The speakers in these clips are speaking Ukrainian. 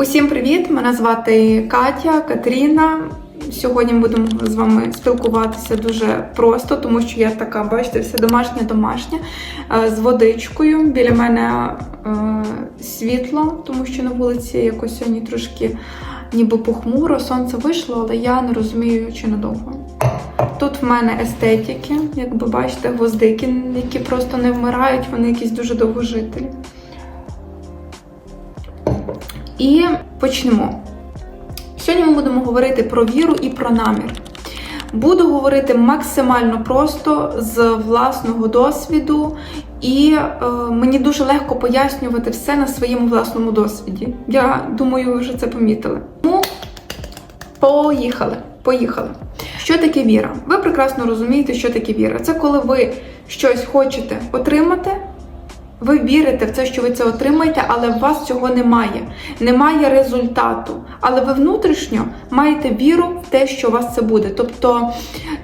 Усім привіт! Мене звати Катя Катерина. Сьогодні будемо з вами спілкуватися дуже просто, тому що я така, бачите, все домашнє домашнє е, з водичкою. Біля мене е, світло, тому що на вулиці якось сьогодні трошки ніби похмуро, сонце вийшло, але я не розумію, чи надовго. Тут в мене естетики, як ви бачите, гвоздики, які просто не вмирають, вони якісь дуже довгожителі. І почнемо. Сьогодні ми будемо говорити про віру і про намір. Буду говорити максимально просто з власного досвіду, і е, мені дуже легко пояснювати все на своєму власному досвіді. Я думаю, ви вже це помітили. Тому поїхали. Поїхали. Що таке віра? Ви прекрасно розумієте, що таке віра. Це коли ви щось хочете отримати. Ви вірите в це, що ви це отримаєте, але у вас цього немає. Немає результату. Але ви внутрішньо маєте віру в те, що у вас це буде. Тобто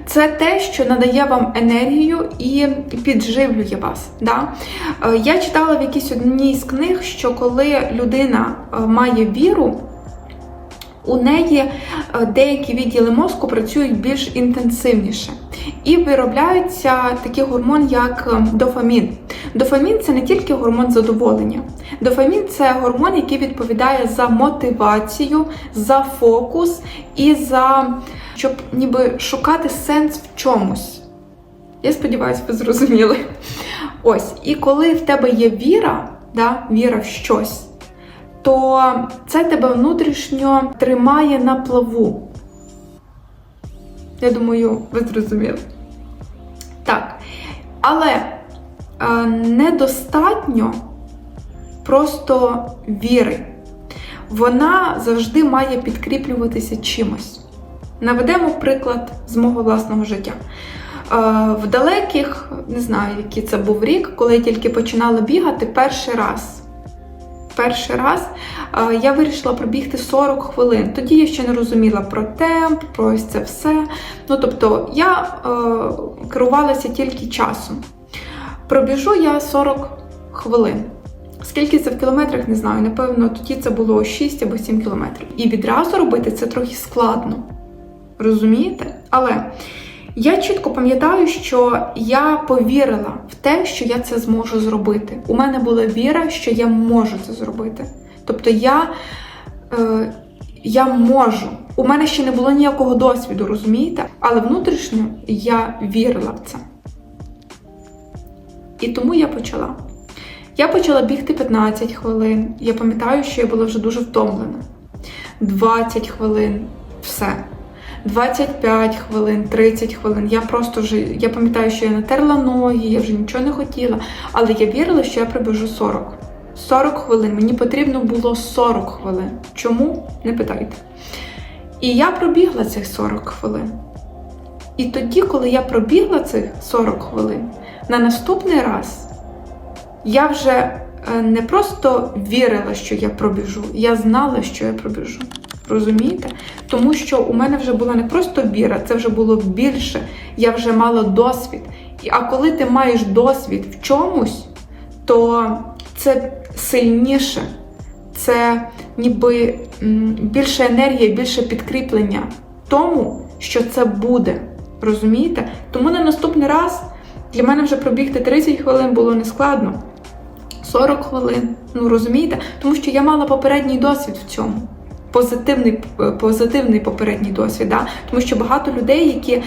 це те, що надає вам енергію і підживлює вас. Да? Е, Я читала в якійсь одній з книг, що коли людина е, має віру, у неї е, деякі відділи мозку працюють більш інтенсивніше. І виробляється такий гормон, як е, дофамін. Дофамін це не тільки гормон задоволення. Дофамін це гормон, який відповідає за мотивацію, за фокус і за щоб ніби шукати сенс в чомусь. Я сподіваюся, ви зрозуміли. Ось, і коли в тебе є віра, да, віра в щось, то це тебе внутрішньо тримає на плаву. Я думаю, ви зрозуміли. Так. Але е, недостатньо просто віри. Вона завжди має підкріплюватися чимось. Наведемо приклад з мого власного життя. Е, в далеких, не знаю, який це був рік, коли я тільки починала бігати перший раз. Перший раз е, я вирішила пробігти 40 хвилин. Тоді я ще не розуміла про темп, про ось це все. Ну, тобто, я е, керувалася тільки часом. Пробіжу я 40 хвилин. Скільки це в кілометрах, не знаю. Напевно, тоді це було 6 або 7 кілометрів. І відразу робити це трохи складно. Розумієте? Але я чітко пам'ятаю, що я повірила в те, що я це зможу зробити. У мене була віра, що я можу це зробити. Тобто я, е, я можу. У мене ще не було ніякого досвіду, розумієте? Але внутрішньо я вірила в це. І тому я почала. Я почала бігти 15 хвилин. Я пам'ятаю, що я була вже дуже втомлена. 20 хвилин, все. 25 хвилин, 30 хвилин. Я просто вже, я пам'ятаю, що я натерла ноги, я вже нічого не хотіла. Але я вірила, що я прибіжу 40. 40 хвилин. Мені потрібно було 40 хвилин. Чому? Не питайте. І я пробігла цих 40 хвилин. І тоді, коли я пробігла цих 40 хвилин, на наступний раз я вже е, не просто вірила, що я пробіжу, я знала, що я пробіжу. Розумієте? Тому що у мене вже була не просто віра, це вже було більше. Я вже мала досвід. А коли ти маєш досвід в чомусь, то це сильніше, це ніби більше енергії, більше підкріплення тому, що це буде. Розумієте? Тому на наступний раз для мене вже пробігти 30 хвилин було нескладно. 40 хвилин. Ну розумієте? Тому що я мала попередній досвід в цьому. Позитивний, е, позитивний попередній досвід. Да? Тому що багато людей, які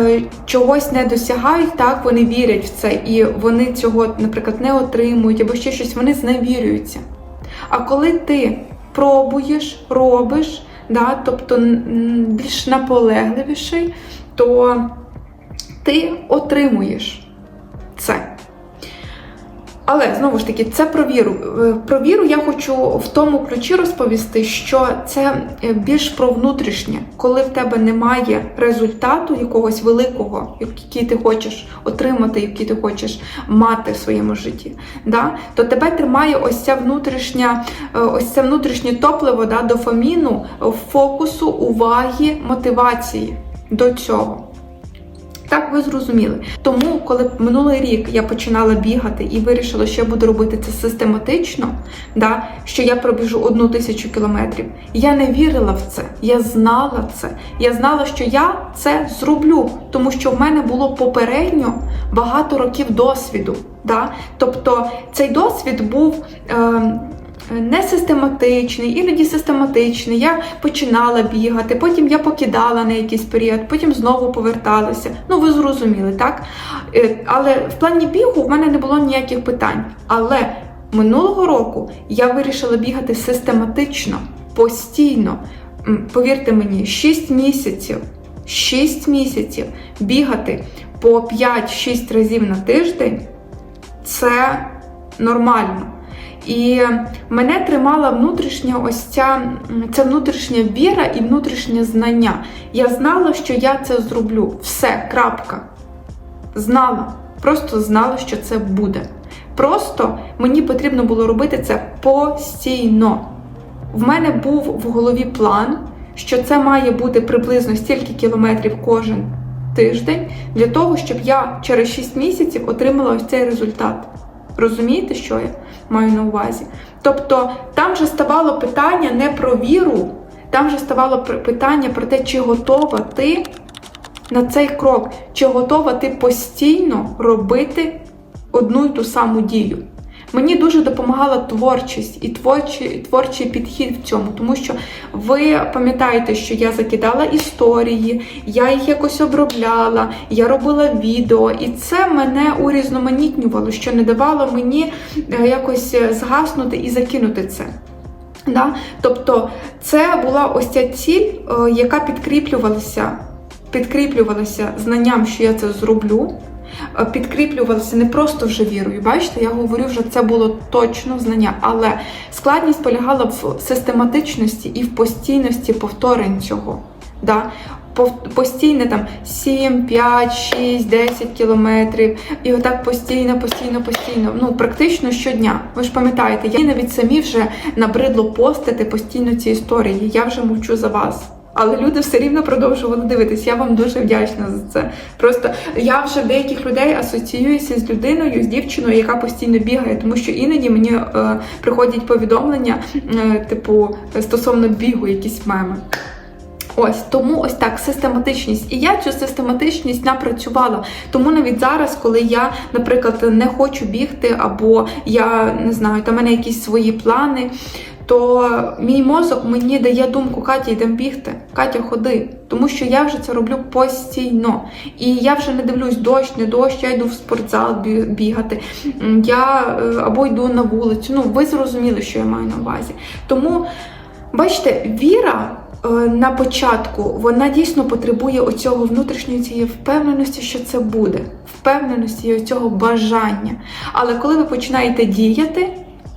е, чогось не досягають, так вони вірять в це, і вони цього, наприклад, не отримують або ще щось, вони зневірюються. А коли ти пробуєш, робиш, да, тобто більш наполегливіший, то ти отримуєш. Але знову ж таки, це про віру. Е, Про віру я хочу в тому ключі розповісти, що це е, більш про внутрішнє, коли в тебе немає результату якогось великого, який ти хочеш отримати, який ти хочеш мати в своєму житті. Да? То тебе тримає ось ця внутрішня, е, ось це внутрішнє топливо да, дофаміну, фокусу, уваги, мотивації до цього. Так, ви зрозуміли. Тому, коли минулий рік я починала бігати і вирішила, що я буду робити це систематично, да, що я пробіжу одну тисячу кілометрів, я не вірила в це. Я знала це. Я знала, що я це зроблю, тому що в мене було попередньо багато років досвіду. Да? Тобто цей досвід був. Е, не систематичний, іноді систематичний. Я починала бігати, потім я покидала на якийсь період, потім знову поверталася. Ну, ви зрозуміли, так? Е, Але в плані бігу в мене не було ніяких питань. Але минулого року я вирішила бігати систематично, постійно. Повірте мені, 6 місяців. 6 місяців бігати по 5-6 разів на тиждень це нормально. І мене тримала внутрішня ось ця ця внутрішня віра і внутрішнє знання. Я знала, що я це зроблю. Все, крапка. Знала. Просто знала, що це буде. Просто мені потрібно було робити це постійно. В мене був в голові план, що це має бути приблизно стільки кілометрів кожен тиждень для того, щоб я через 6 місяців отримала ось цей результат. Розумієте, що я маю на увазі? Тобто там же ставало питання не про віру, там же ставало питання про те, чи готова ти на цей крок, чи готова ти постійно робити одну і ту саму дію. Мені дуже допомагала творчість і творчий, творчий підхід в цьому, тому що ви пам'ятаєте, що я закидала історії, я їх якось обробляла, я робила відео, і це мене урізноманітнювало, що не давало мені е, якось е, згаснути і закинути це. Да? Тобто це була ось ця ціль, е, яка підкріплювалася, підкріплювалася знанням, що я це зроблю. Е, Підкріплювалася не просто вже вірою. Бачите, я говорю, вже це було точно знання, але складність полягала в систематичності і в постійності повторень цього. Да? Постійне там 7, 5, 6, 10 кілометрів, і отак постійно, постійно, постійно. Ну, практично щодня. Ви ж пам'ятаєте, я навіть самі вже набридло постити постійно ці історії. Я вже мовчу за вас. Але люди все рівно продовжували дивитись. Я вам дуже вдячна за це. Просто я вже деяких людей асоціююся з людиною, з дівчиною, яка постійно бігає, тому що іноді мені е, приходять повідомлення, е, типу, стосовно бігу, якісь меми. Ось тому ось так систематичність. І я цю систематичність напрацювала. Тому навіть зараз, коли я, наприклад, не хочу бігти, або я не знаю, там мене якісь свої плани, то мій мозок мені дає думку Катя, йдемо бігти. Катя, ходи. Тому що я вже це роблю постійно. І я вже не дивлюсь дощ, не дощ, я йду в спортзал бігати. Я е, або йду на вулицю. Ну, ви зрозуміли, що я маю на увазі. Тому. Бачите, віра е, на початку вона дійсно потребує оцього внутрішньої цієї впевненості, що це буде, впевненості і оцього бажання. Але коли ви починаєте діяти,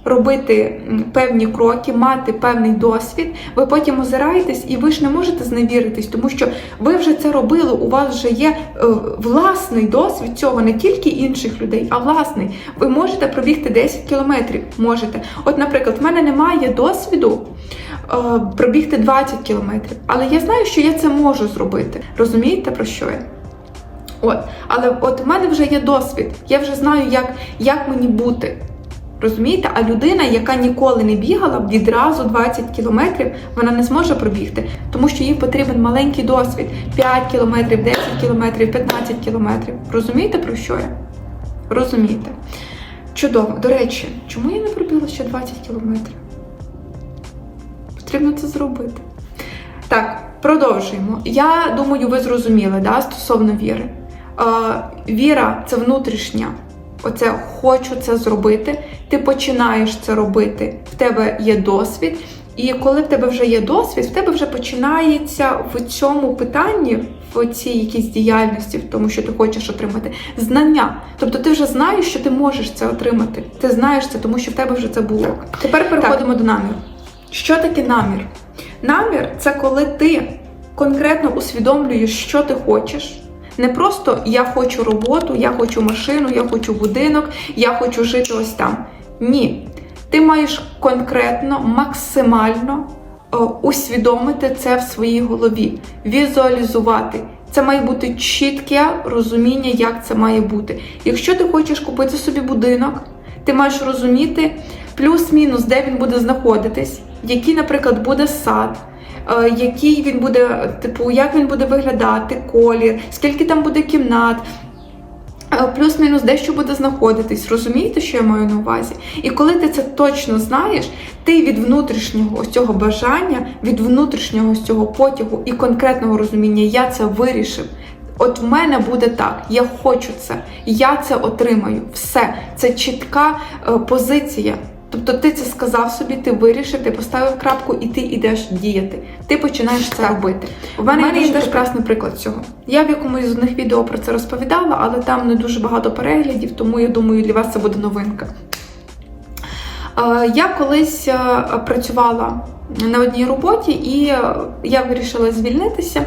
робити певні кроки, мати певний досвід, ви потім озираєтесь і ви ж не можете зневіритись, тому що ви вже це робили, у вас вже є е, власний досвід цього, не тільки інших людей, а власний. Ви можете пробігти 10 кілометрів. Можете. От, наприклад, в мене немає досвіду е, пробігти 20 кілометрів, але я знаю, що я це можу зробити. Розумієте про що я? От, але от в мене вже є досвід. Я вже знаю, як, як мені бути. Розумієте? А людина, яка ніколи не бігала, відразу 20 кілометрів вона не зможе пробігти, тому що їй потрібен маленький досвід: 5 кілометрів, 10 кілометрів, 15 кілометрів. Розумієте про що я? Розумієте? Чудово. До речі, чому я не пробігла ще 20 кілометрів? Потрібно це зробити. Так, продовжуємо. Я думаю, ви зрозуміли да, стосовно віри. Е, віра це внутрішня. Оце хочу це зробити. Ти починаєш це робити. В тебе є досвід. І коли в тебе вже є досвід, в тебе вже починається в цьому питанні, в цій якійсь діяльності, в тому, що ти хочеш отримати, знання. Тобто ти вже знаєш, що ти можеш це отримати. Ти знаєш це, тому що в тебе вже це було. Тепер переходимо до наміру. Що таке намір? Намір це коли ти конкретно усвідомлюєш, що ти хочеш. Не просто я хочу роботу, я хочу машину, я хочу будинок, я хочу жити ось там. Ні. Ти маєш конкретно, максимально е, усвідомити це в своїй голові, візуалізувати Це має бути чітке розуміння, як це має бути. Якщо ти хочеш купити собі будинок, ти маєш розуміти плюс-мінус, де він буде знаходитись, який, наприклад, буде сад, який він буде, типу, як він буде виглядати, колір, скільки там буде кімнат. е, Плюс-мінус дещо буде знаходитись, розумієте, що я маю на увазі? І коли ти це точно знаєш, ти від внутрішнього ось цього бажання, від внутрішнього ось цього потягу і конкретного розуміння я це вирішив. От в мене буде так, я хочу це, я це отримаю. Все, це чітка е, позиція. Тобто ти це сказав собі, ти вирішив, ти поставив крапку і ти йдеш діяти. Ти починаєш це робити. У мене, є теж прекрасний приклад цього. Я в якомусь з одних відео про це розповідала, але там не дуже багато переглядів, тому я думаю, для вас це буде новинка. Е, Я колись е, працювала на одній роботі, і е, я вирішила звільнитися.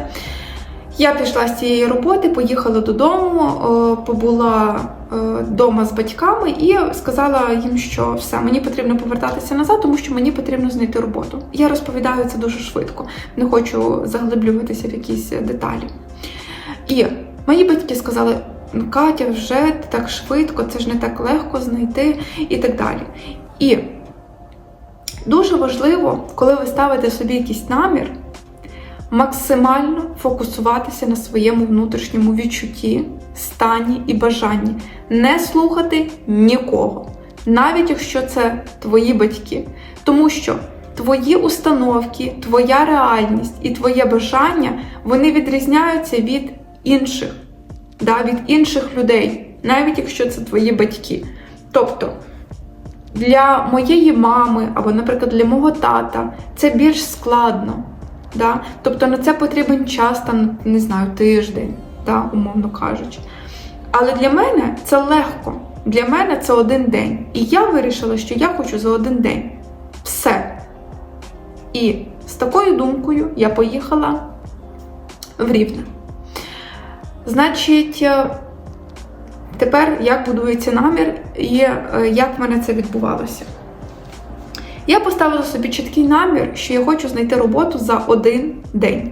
Я пішла з цієї роботи, поїхала додому, е, побула вдома з батьками і сказала їм, що все, мені потрібно повертатися назад, тому що мені потрібно знайти роботу. Я розповідаю це дуже швидко, не хочу заглиблюватися в якісь деталі. І мої батьки сказали: «Ну, Катя, вже так швидко, це ж не так легко знайти і так далі. І дуже важливо, коли ви ставите собі якийсь намір, максимально фокусуватися на своєму внутрішньому відчутті, стані і бажанні, не слухати нікого, навіть якщо це твої батьки. Тому що твої установки, твоя реальність і твоє бажання вони відрізняються від інших, да, від інших людей, навіть якщо це твої батьки. Тобто для моєї мами або, наприклад, для мого тата це більш складно. Да? Тобто на це потрібен час, там, не знаю, тиждень, да, умовно кажучи. Але для мене це легко. Для мене це один день. І я вирішила, що я хочу за один день. Все. І з такою думкою я поїхала в Рівне. Значить, е, тепер як будується намір і е, як в мене це відбувалося. Я поставила собі чіткий намір, що я хочу знайти роботу за один день.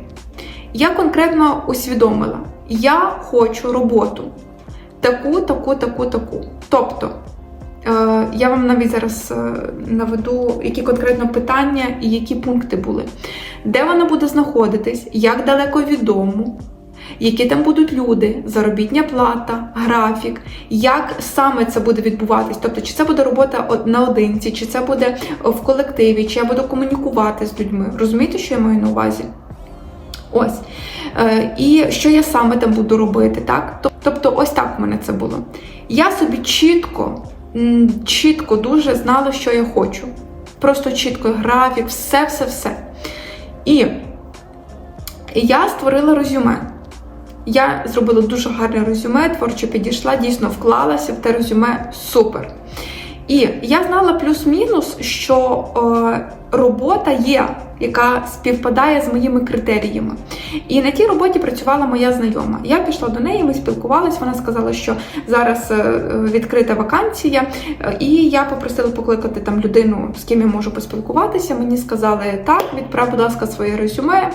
Я конкретно усвідомила, я хочу роботу таку, таку, таку, таку. Тобто, е, я вам навіть зараз е, наведу, які конкретно питання і які пункти були. Де вона буде знаходитись, як далеко від дому, які там будуть люди, заробітня плата, графік, як саме це буде відбуватись. Тобто, чи це буде робота наодинці, чи це буде в колективі, чи я буду комунікувати з людьми. Розумієте, що я маю на увазі? Ось. Е, і що я саме там буду робити, так? Тобто, ось так в мене це було. Я собі чітко, чітко дуже знала, що я хочу. Просто чітко графік, все, все, все. І я створила резюме. Я зробила дуже гарне резюме, творчо підійшла, дійсно вклалася в те резюме супер. І я знала плюс-мінус, що е, робота є, яка співпадає з моїми критеріями. І на тій роботі працювала моя знайома. Я пішла до неї, ми спілкувалися. Вона сказала, що зараз е, відкрита вакансія, е, і я попросила покликати там людину, з ким я можу поспілкуватися. Мені сказали, так, відправ, будь ласка, своє резюме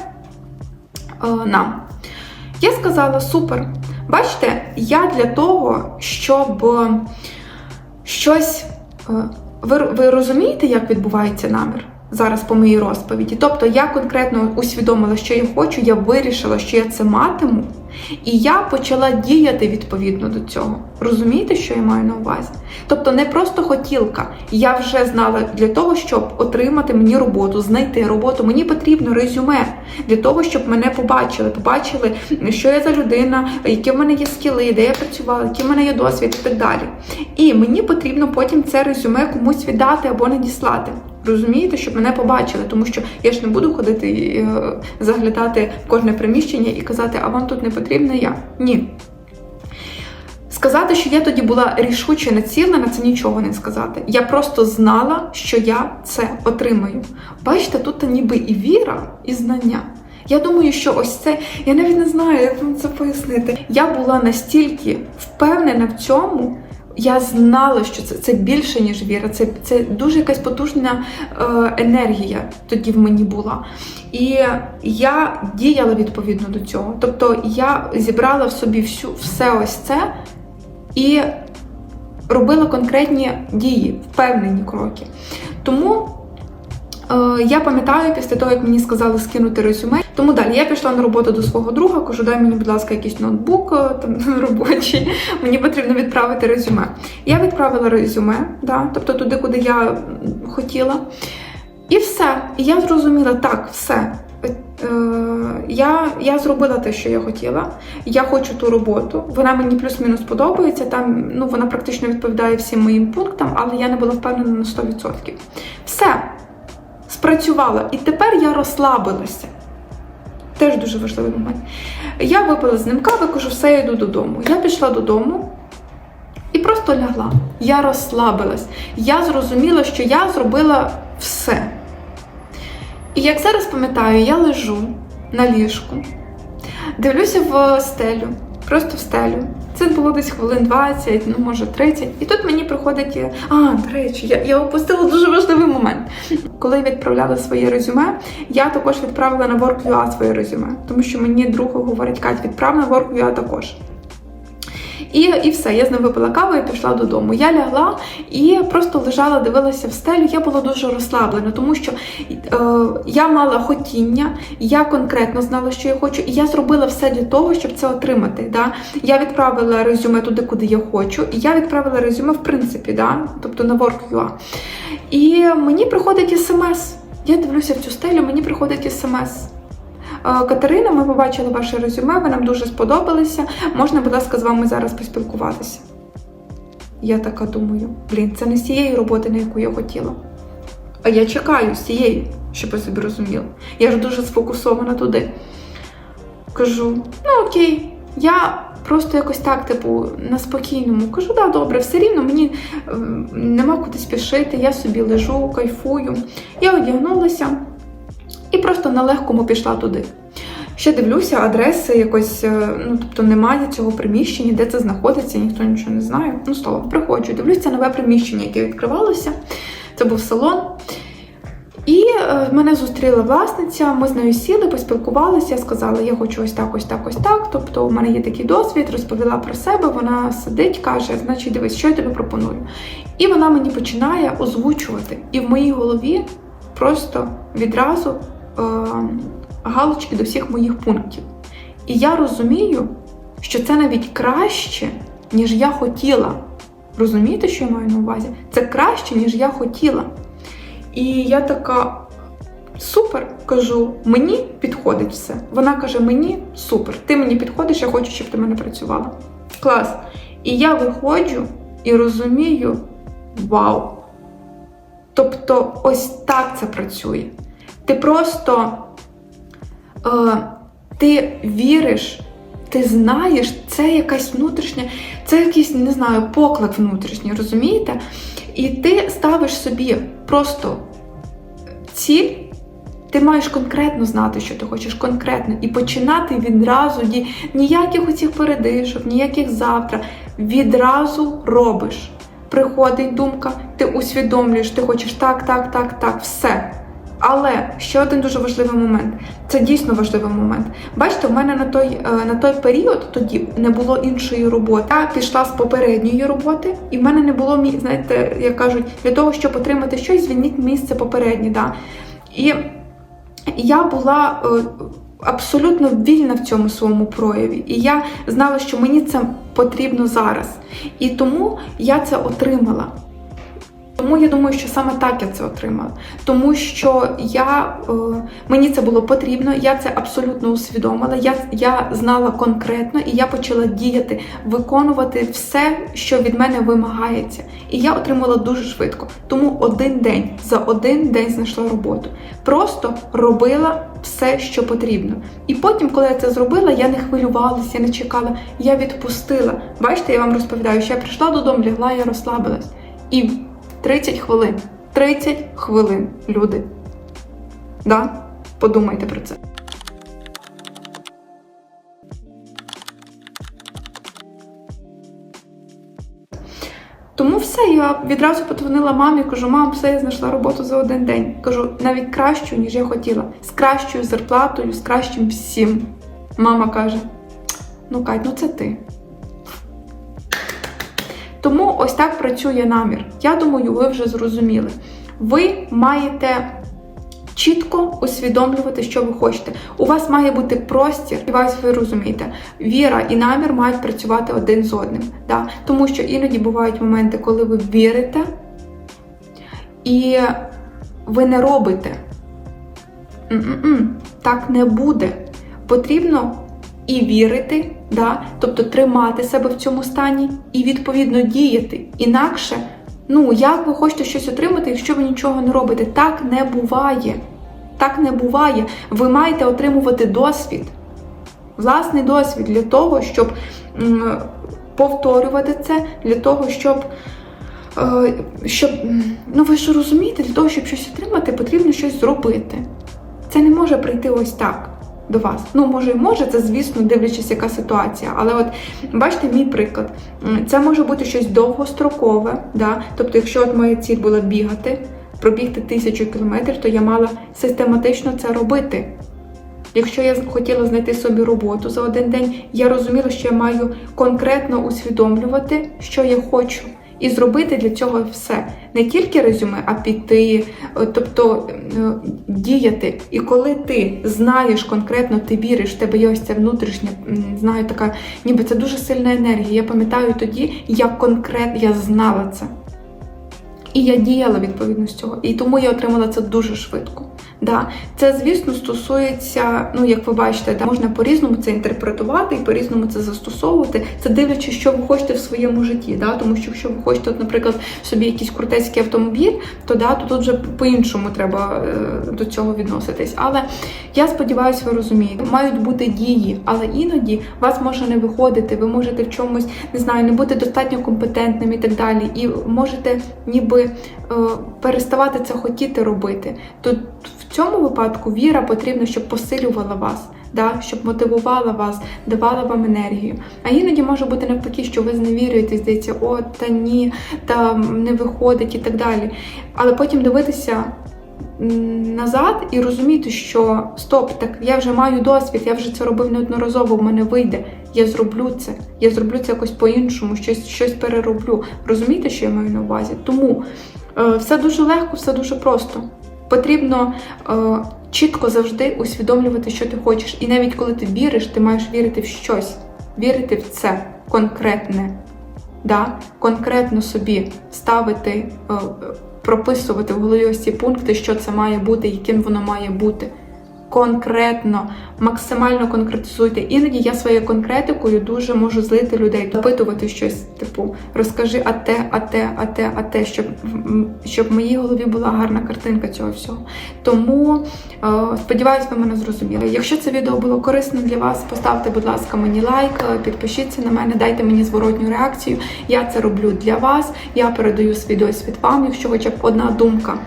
е, нам. Я сказала супер. Бачите, я для того, щоб е, щось. е, Ви, ви розумієте, як відбувається намір зараз по моїй розповіді? Тобто я конкретно усвідомила, що я хочу, я вирішила, що я це матиму, і я почала діяти відповідно до цього. Розумієте, що я маю на увазі? Тобто не просто хотілка. Я вже знала для того, щоб отримати мені роботу, знайти роботу. Мені потрібно резюме для того, щоб мене побачили. Побачили, що я за людина, які в мене є скіли, де я працювала, який в мене є досвід і так далі. І мені потрібно потім це резюме комусь віддати або надіслати. Розумієте, щоб мене побачили, тому що я ж не буду ходити і е, заглядати в кожне приміщення і казати, а вам тут не потрібна я. Ні. Сказати, що я тоді була рішуче націлена, це нічого не сказати. Я просто знала, що я це отримаю. Бачите, тут ніби і віра, і знання. Я думаю, що ось це, я навіть не знаю, як вам це пояснити. Я була настільки впевнена в цьому, я знала, що це, це більше, ніж віра. Це, це дуже якась потужна е, енергія тоді в мені була. І я діяла відповідно до цього. Тобто я зібрала в собі всю, все ось це і робила конкретні дії, впевнені кроки. Тому е, я пам'ятаю, після того, як мені сказали скинути резюме, тому далі я пішла на роботу до свого друга, кажу, дай мені, будь ласка, якийсь ноутбук е, там робочий, мені потрібно відправити резюме. Я відправила резюме, да, тобто туди, куди я хотіла. І все. І я зрозуміла, так, все. Е, я, я зробила те, що я хотіла. Я хочу ту роботу. Вона мені плюс-мінус подобається. Там ну вона практично відповідає всім моїм пунктам, але я не була впевнена на 100%. Все спрацювала. І тепер я розслабилася. Теж дуже важливий момент. Я випила з ним кави, кажу, все, я йду додому. Я пішла додому і просто лягла. Я розслабилась. Я зрозуміла, що я зробила все. І як зараз пам'ятаю, я лежу на ліжку, дивлюся в стелю, просто в стелю. Це було десь хвилин 20, ну може 30. І тут мені приходить. А, до речі, я, я опустила дуже важливий момент. Коли відправляла своє резюме, я також відправила на Work.ua своє резюме, тому що мені друг говорить, Кать, відправ на Work.ua також. І, і все, я з ним випила каву і пішла додому. Я лягла і просто лежала, дивилася в стелю. Я була дуже розслаблена, тому що е, я мала хотіння, я конкретно знала, що я хочу, і я зробила все для того, щоб це отримати. Да? Я відправила резюме туди, куди я хочу, і я відправила резюме в принципі, да? тобто на Work.ua. І мені приходить смс. Я дивлюся в цю стелю, мені приходить смс. Е, Катерина, ми побачили ваше резюме, ви нам дуже сподобалися. Можна, будь ласка, з вами зараз поспілкуватися. Я така думаю, блін, це не з цієї роботи, на яку я хотіла. А я чекаю з цієї, щоб ви собі розуміли. Я ж дуже сфокусована туди. Кажу, ну окей, я просто якось так, типу, на спокійному. Кажу, да, добре, все рівно мені ем, нема куди спішити, я собі лежу, кайфую. Я одягнулася і просто на легкому пішла туди. Ще дивлюся, адреси якось, е, ну тобто немає цього приміщення, де це знаходиться, ніхто нічого не знає. Ну, стало, приходжу, дивлюся нове приміщення, яке відкривалося. Це був салон. І е, мене зустріла власниця, ми з нею сіли, поспілкувалися, я сказала, я хочу ось так, ось так, ось так. Тобто, у мене є такий досвід, розповіла про себе. Вона сидить, каже, значить, дивись, що я тобі пропоную. І вона мені починає озвучувати. І в моїй голові просто відразу галочки до всіх моїх пунктів. І я розумію, що це навіть краще, ніж я хотіла. Розумієте, що я маю на увазі? Це краще, ніж я хотіла. І я така супер кажу, мені підходить все. Вона каже: мені супер, ти мені підходиш, я хочу, щоб ти мене працювала. Клас. І я виходжу і розумію: вау! Тобто, ось так це працює. Ти просто е, ти віриш, ти знаєш, це якась внутрішня, це якийсь, не знаю, поклик внутрішній, розумієте? І ти ставиш собі просто ціль, ти маєш конкретно знати, що ти хочеш, конкретно, і починати відразу ді... ніяких оцих передишок, ніяких завтра. Відразу робиш. Приходить думка, ти усвідомлюєш, ти хочеш так, так, так, так, все. Але ще один дуже важливий момент. Це дійсно важливий момент. Бачите, в мене на той е, на той період тоді не було іншої роботи. Я пішла з попередньої роботи, і в мене не було знаєте, як кажуть, для того, щоб отримати щось, звільніть місце попереднє. Да. І я була е, абсолютно вільна в цьому своєму прояві. І я знала, що мені це потрібно зараз. І тому я це отримала. Тому я думаю, що саме так я це отримала. Тому що я, е, мені це було потрібно, я це абсолютно усвідомила. Я, я знала конкретно і я почала діяти, виконувати все, що від мене вимагається. І я отримала дуже швидко. Тому один день за один день знайшла роботу. Просто робила все, що потрібно. І потім, коли я це зробила, я не хвилювалася, я не чекала, я відпустила. Бачите, я вам розповідаю, що я прийшла додому, лягла, я розслабилась. І 30 хвилин. 30 хвилин, люди. Да? Подумайте про це. Тому все, я відразу подзвонила мамі, кажу, мам, все, я знайшла роботу за один день. Кажу, навіть кращу, ніж я хотіла. З кращою зарплатою, з кращим всім. Мама каже: ну, Кать, ну це ти. Тому ось так працює намір. Я думаю, ви вже зрозуміли. Ви маєте чітко усвідомлювати, що ви хочете. У вас має бути простір, і вас ви розумієте, віра і намір мають працювати один з одним. Да? Тому що іноді бувають моменти, коли ви вірите і ви не робите. М-м-м, Так не буде. Потрібно і вірити, да? тобто тримати себе в цьому стані і відповідно діяти. Інакше, ну як ви хочете щось отримати, якщо ви нічого не робите? Так не буває. Так не буває. Ви маєте отримувати досвід, власний досвід для того, щоб повторювати це, для того, щоб. е, Щоб, ну ви ж розумієте, для того, щоб щось отримати, потрібно щось зробити. Це не може прийти ось так до вас. Ну, може, і може, це, звісно, дивлячись, яка ситуація. Але от бачите, мій приклад. Це може бути щось довгострокове. Да? Тобто, якщо от моя ціль була бігати, пробігти тисячу кілометрів, то я мала систематично це робити. Якщо я хотіла знайти собі роботу за один день, я розуміла, що я маю конкретно усвідомлювати, що я хочу, і зробити для цього все. Не тільки резюме, а піти, е, тобто е, діяти. І коли ти знаєш конкретно, ти віриш, в тебе є ось ця внутрішня, знаю, така, ніби це дуже сильна енергія. Я пам'ятаю тоді, як конкретно я знала це. І я діяла відповідно з цього. І тому я отримала це дуже швидко. Да. Це, звісно, стосується, ну, як ви бачите, да, можна по-різному це інтерпретувати і по-різному це застосовувати. Це дивлячись, що ви хочете в своєму житті. Да? Тому що якщо ви хочете, от, наприклад, собі якийсь крутецький автомобіль, то, да, то тут вже по-іншому треба е, до цього відноситись. Але я сподіваюся, ви розумієте, мають бути дії, але іноді вас може не виходити, ви можете в чомусь, не знаю, не бути достатньо компетентним і так далі. І можете ніби е, переставати це хотіти робити. То в цьому випадку віра потрібна, щоб посилювала вас. Да, щоб мотивувала вас, давала вам енергію. А іноді може бути навпаки, що ви зневірюєте, здається, о, та ні, та не виходить і так далі. Але потім дивитися назад і розуміти, що стоп, так я вже маю досвід, я вже це робив неодноразово, в мене вийде. Я зроблю це, я зроблю це якось по-іншому, щось, щось перероблю. Розумієте, що я маю на увазі? Тому е, все дуже легко, все дуже просто. Потрібно е, чітко завжди усвідомлювати, що ти хочеш. І навіть коли ти віриш, ти маєш вірити в щось, вірити в це конкретне, да? конкретно собі ставити, е, прописувати в голові ось ці пункти, що це має бути, яким воно має бути. Конкретно, максимально конкретизуйте. Іноді я своєю конкретикою дуже можу злити людей, допитувати щось, типу, розкажи а те, а те, а те, а те, щоб, щоб в моїй голові була гарна картинка цього всього. Тому е, сподіваюсь, ви мене зрозуміли. Якщо це відео було корисним для вас, поставте, будь ласка, мені лайк, е, підпишіться на мене, дайте мені зворотню реакцію. Я це роблю для вас. Я передаю свій досвід вам, якщо хоча б одна думка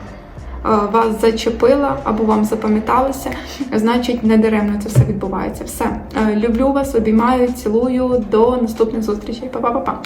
вас зачепила або вам запам'яталося, значить не даремно це все відбувається. Все. Е, Люблю вас, обіймаю, цілую. До наступних зустрічей. Па-па-па-па.